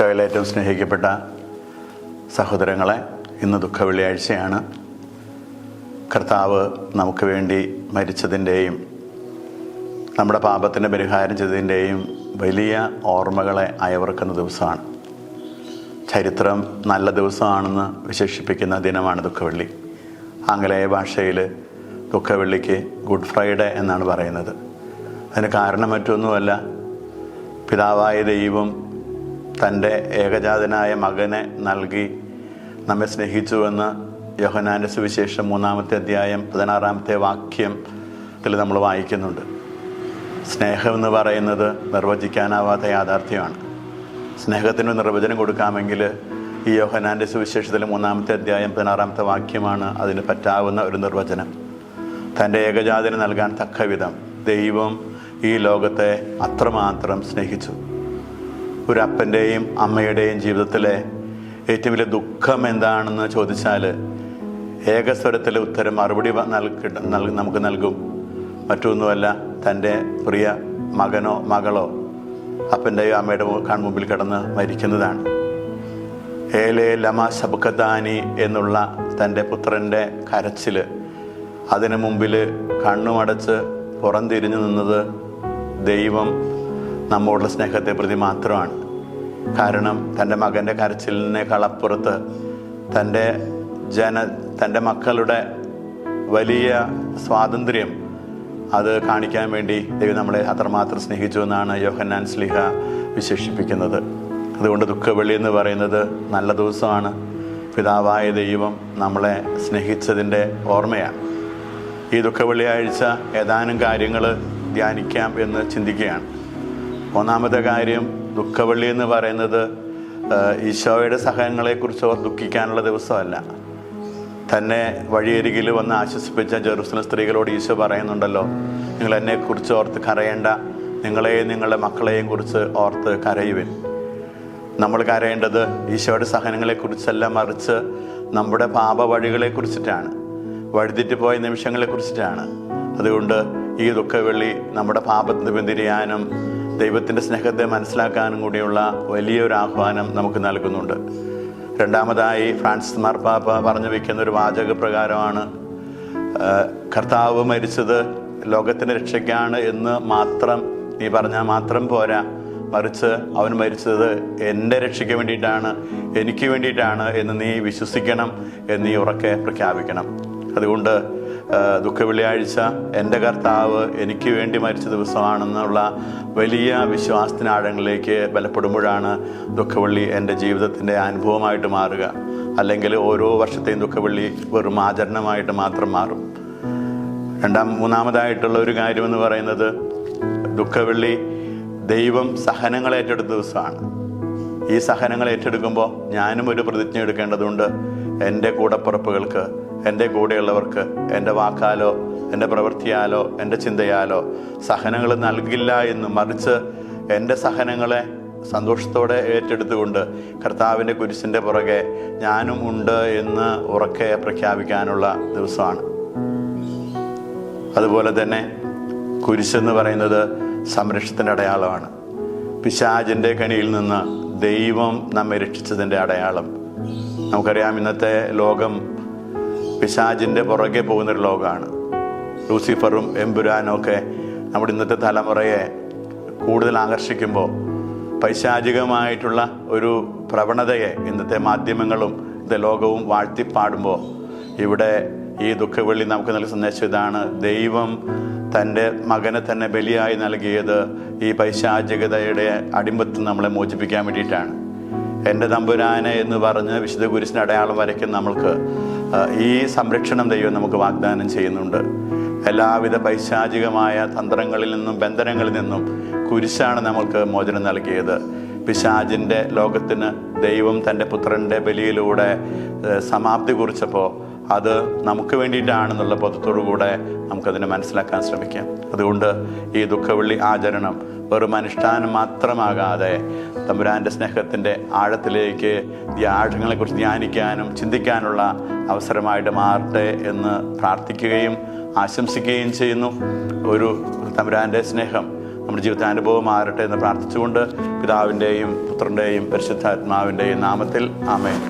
ഈശോയിൽ ഏറ്റവും സ്നേഹിക്കപ്പെട്ട സഹോദരങ്ങളെ ഇന്ന് ദുഃഖ വെള്ളിയാഴ്ചയാണ് കർത്താവ് നമുക്ക് വേണ്ടി മരിച്ചതിന്റെയും നമ്മുടെ പാപത്തിന്റെ പരിഹാരം ചെയ്തതിന്റെയും വലിയ ഓർമ്മകളെ അയവിറക്കുന്ന ദിവസമാണ്. ചരിത്രം നല്ല ദിവസമാണെന്ന് വിശേഷിപ്പിക്കുന്ന ദിനമാണ് ദുഃഖവെള്ളി. ആംഗലേയ ഭാഷയിൽ ദുഃഖവെള്ളിക്ക് ഗുഡ് ഫ്രൈഡേ എന്നാണ് പറയുന്നത്. അതിന് കാരണം മറ്റൊന്നുമല്ല. പിതാവായ ദൈവം തന്റെ ഏകജാതനായ മകനെ നൽകി നമ്മെ സ്നേഹിച്ചുവെന്ന് യോഹനാന്റെ സുവിശേഷം മൂന്നാമത്തെ അധ്യായം പതിനാറാമത്തെ വാക്യത്തിൽ നമ്മൾ വായിക്കുന്നുണ്ട്. സ്നേഹം എന്ന് പറയുന്നത് നിർവചിക്കാനാവാത്ത യാഥാർത്ഥ്യമാണ്. സ്നേഹത്തിന് നിർവചനം കൊടുക്കാമെങ്കിൽ ഈ യോഹനാന്റെ സുവിശേഷത്തിലെ മൂന്നാമത്തെ അധ്യായം പതിനാറാമത്തെ വാക്യമാണ് അതിന് പറ്റാവുന്ന ഒരു നിർവചനം. തന്റെ ഏകജാതിന് നൽകാൻ തക്കവിധം ദൈവം ഈ ലോകത്തെ അത്രമാത്രം സ്നേഹിച്ചു. ഒരു അപ്പന്റെയും അമ്മയുടെയും ജീവിതത്തിലെ ഏറ്റവും വലിയ ദുഃഖം എന്താണെന്ന് ചോദിച്ചാൽ ഏകസ്വരത്തിലെ ഉത്തരം മറുപടി നൽകി നമുക്ക് നൽകും. മറ്റൊന്നുമല്ല തന്റെ പ്രിയ മകനോ മകളോ അപ്പന്റെയോ അമ്മയുടെ കൺമുമ്പിൽ കിടന്ന് മരിക്കുന്നതാണ്. ഏലേ ലമ ശബക്കദാനി എന്നുള്ള തന്റെ പുത്രന്റെ കരച്ചിൽ അതിനു മുമ്പിൽ കണ്ണുമടച്ച് പുറംതിരിഞ്ഞു നിന്നത് ദൈവം നമ്മോടുള്ള സ്നേഹത്തെ പ്രതി മാത്രമാണ്. കാരണം തന്റെ മകന്റെ കരച്ചിലിനേക്കാൾ അപ്പുറത്ത് തന്റെ ജന തന്റെ മക്കളുടെ വലിയ സ്വാതന്ത്ര്യം അത് കാണിക്കാൻ വേണ്ടി ദൈവം നമ്മളെ അത്രമാത്രം സ്നേഹിച്ചു എന്നാണ് യോഹന്നാൻ സ്ലിഹ വിശേഷിപ്പിക്കുന്നത്. അതുകൊണ്ട് ദുഃഖവെള്ളി എന്ന് പറയുന്നത് നല്ല ദിവസമാണ്. പിതാവായ ദൈവം നമ്മളെ സ്നേഹിച്ചതിന്റെ ഓർമ്മയാണ്. ഈ ദുഃഖവെള്ളിയാഴ്ച ഏതാനും കാര്യങ്ങൾ ധ്യാനിക്കാം എന്ന് ചിന്തിക്കുകയാണ്. ഒന്നാമത്തെ കാര്യം ദുഃഖവെള്ളി എന്ന് പറയുന്നത് ഈശോയുടെ സഹനങ്ങളെക്കുറിച്ച് അവർ ദുഃഖിക്കാനുള്ള ദിവസമല്ല. തന്നെ വഴിയരികിൽ വന്ന് ആശ്വസിപ്പിച്ച ജെറുസലം സ്ത്രീകളോട് ഈശോ പറയുന്നുണ്ടല്ലോ നിങ്ങൾ എന്നെക്കുറിച്ച് ഓർത്ത് കരയേണ്ട നിങ്ങളെയും നിങ്ങളുടെ മക്കളെയും കുറിച്ച് ഓർത്ത് കരയുവിൻ. നമ്മൾ കരയേണ്ടത് ഈശോയുടെ സഹനങ്ങളെക്കുറിച്ചല്ല മറിച്ച് നമ്മുടെ പാപ വഴികളെ കുറിച്ചിട്ടാണ് പോയ നിമിഷങ്ങളെ കുറിച്ചിട്ടാണ് അതുകൊണ്ട് ഈ ദുഃഖവെള്ളി നമ്മുടെ പാപത്തിന് പിന്തിരിയാനും ദൈവത്തിന്റെ സ്നേഹത്തെ മനസ്സിലാക്കാനും കൂടിയുള്ള വലിയൊരു ആഹ്വാനം നമുക്ക് നൽകുന്നുണ്ട്. രണ്ടാമതായി ഫ്രാൻസിസ് മാർപ്പാപ്പ പറഞ്ഞു വയ്ക്കുന്ന ഒരു വാചക പ്രകാരമാണ് കർത്താവ് മരിച്ചത് ലോകത്തിന്റെ രക്ഷയ്ക്കാണ് എന്ന് മാത്രം നീ പറഞ്ഞാൽ മാത്രം പോരാ. മറിച്ച് അവൻ മരിച്ചത് എന്റെ രക്ഷയ്ക്ക് വേണ്ടിയിട്ടാണ് എനിക്ക് വേണ്ടിയിട്ടാണ് എന്ന് നീ വിശ്വസിക്കണം എന്ന് നീ ഉറക്കെ പ്രഖ്യാപിക്കണം. അതുകൊണ്ട് ദുഃഖവെള്ളിയാഴ്ച എന്റെ കർത്താവ് എനിക്ക് വേണ്ടി മരിച്ച ദിവസമാണെന്നുള്ള വലിയ വിശ്വാസത്തിനാഴങ്ങളിലേക്ക് ബലപ്പെടുമ്പോഴാണ് ദുഃഖവെള്ളി എന്റെ ജീവിതത്തിന്റെ അനുഭവമായിട്ട് മാറുക. അല്ലെങ്കിൽ ഓരോ വർഷത്തെയും ദുഃഖവെള്ളി വെറും ആചരണമായിട്ട് മാത്രം മാറും. രണ്ടാം മൂന്നാമതായിട്ടുള്ള ഒരു കാര്യം എന്ന് പറയുന്നത് ദുഃഖവെള്ളി ദൈവം സഹനങ്ങൾ ഏറ്റെടുത്ത ദിവസമാണ്. ഈ സഹനങ്ങൾ ഏറ്റെടുക്കുമ്പോൾ ഞാനും ഒരു പ്രതിജ്ഞ എടുക്കേണ്ടതുണ്ട് എന്റെ കൂടപ്പുറപ്പുകൾക്ക്. എന്റെ കൂടെയുള്ളവർക്ക് എന്റെ വാക്കാലോ എന്റെ പ്രവൃത്തിയാലോ എന്റെ ചിന്തയാലോ സഹനങ്ങൾ നൽകില്ല എന്ന് മറിച്ച് എന്റെ സഹനങ്ങളെ സന്തോഷത്തോടെ ഏറ്റെടുത്തുകൊണ്ട് കർത്താവിന്റെ കുരിശിന്റെ പുറകെ ഞാനും ഉണ്ട് എന്ന് ഉറക്കെ പ്രഖ്യാപിക്കാനുള്ള ദിവസമാണ്. അതുപോലെ തന്നെ കുരിശെന്ന് പറയുന്നത് സംരക്ഷണത്തിന്റെ അടയാളമാണ്. പിശാജിന്റെ കണിയിൽ നിന്ന് ദൈവം നമ്മെ രക്ഷിച്ചതിന്റെ അടയാളം. നമുക്കറിയാം ഇന്നത്തെ ലോകം പിശാജിന്റെ പുറകെ പോകുന്നൊരു ലോകമാണ്. ലൂസിഫറും എമ്പുരാനും ഒക്കെ നമ്മുടെ ഇന്നത്തെ തലമുറയെ കൂടുതൽ ആകർഷിക്കുമ്പോൾ പൈശാചികമായിട്ടുള്ള ഒരു പ്രവണതയെ ഇന്നത്തെ മാധ്യമങ്ങളും ഇന്നത്തെ ലോകവും വാഴ്ത്തിപ്പാടുമ്പോൾ ഇവിടെ ഈ ദുഃഖവെള്ളി നമുക്ക് നൽകുന്ന സന്ദേശം ഇതാണ്. ദൈവം തന്റെ മകനെ തന്നെ ബലിയായി നൽകിയത് ഈ പൈശാചികതയുടെ അടിമത്വം നമ്മളെ മോചിപ്പിക്കാൻ വേണ്ടിയിട്ടാണ്. എന്റെ തമ്പുരാനെ എന്ന് പറഞ്ഞ് വിശുദ്ധ കുരിശിന്റെ അടയാളം വരയ്ക്കുന്ന നമ്മൾക്ക് ഈ സംരക്ഷണം ദൈവം നമുക്ക് വാഗ്ദാനം ചെയ്യുന്നുണ്ട്. എല്ലാവിധ പൈശാചികമായ തന്ത്രങ്ങളിൽ നിന്നും ബന്ധനങ്ങളിൽ നിന്നും കുരിശാണ് നമുക്ക് മോചനം നൽകിയത്. പിശാജിന്റെ ലോകത്തിന് ദൈവം തന്റെ പുത്രന്റെ ബലിയിലൂടെ സമാപ്തി കുറിച്ചപ്പോൾ അത് നമുക്ക് വേണ്ടിയിട്ടാണെന്നുള്ള ബോധത്തോടു കൂടെ നമുക്കതിനെ മനസ്സിലാക്കാൻ ശ്രമിക്കാം. അതുകൊണ്ട് ഈ ദുഃഖവെള്ളി ആചരണം വെറും അനുഷ്ഠാനം മാത്രമാകാതെ തമ്പുരാന്റെ സ്നേഹത്തിന്റെ ആഴത്തിലേക്ക് ഈ ആഴങ്ങളെക്കുറിച്ച് ധ്യാനിക്കാനും ചിന്തിക്കാനുള്ള അവസരമായിട്ട് മാറട്ടെ എന്ന് പ്രാർത്ഥിക്കുകയും ആശംസിക്കുകയും ചെയ്യുന്നു. ഒരു തമ്പുരാന്റെ സ്നേഹം നമ്മുടെ ജീവിത അനുഭവം മാറട്ടെ എന്ന് പ്രാർത്ഥിച്ചുകൊണ്ട് പിതാവിന്റെയും പുത്രന്റെയും പരിശുദ്ധാത്മാവിന്റെയും നാമത്തിൽ ആമേൻ.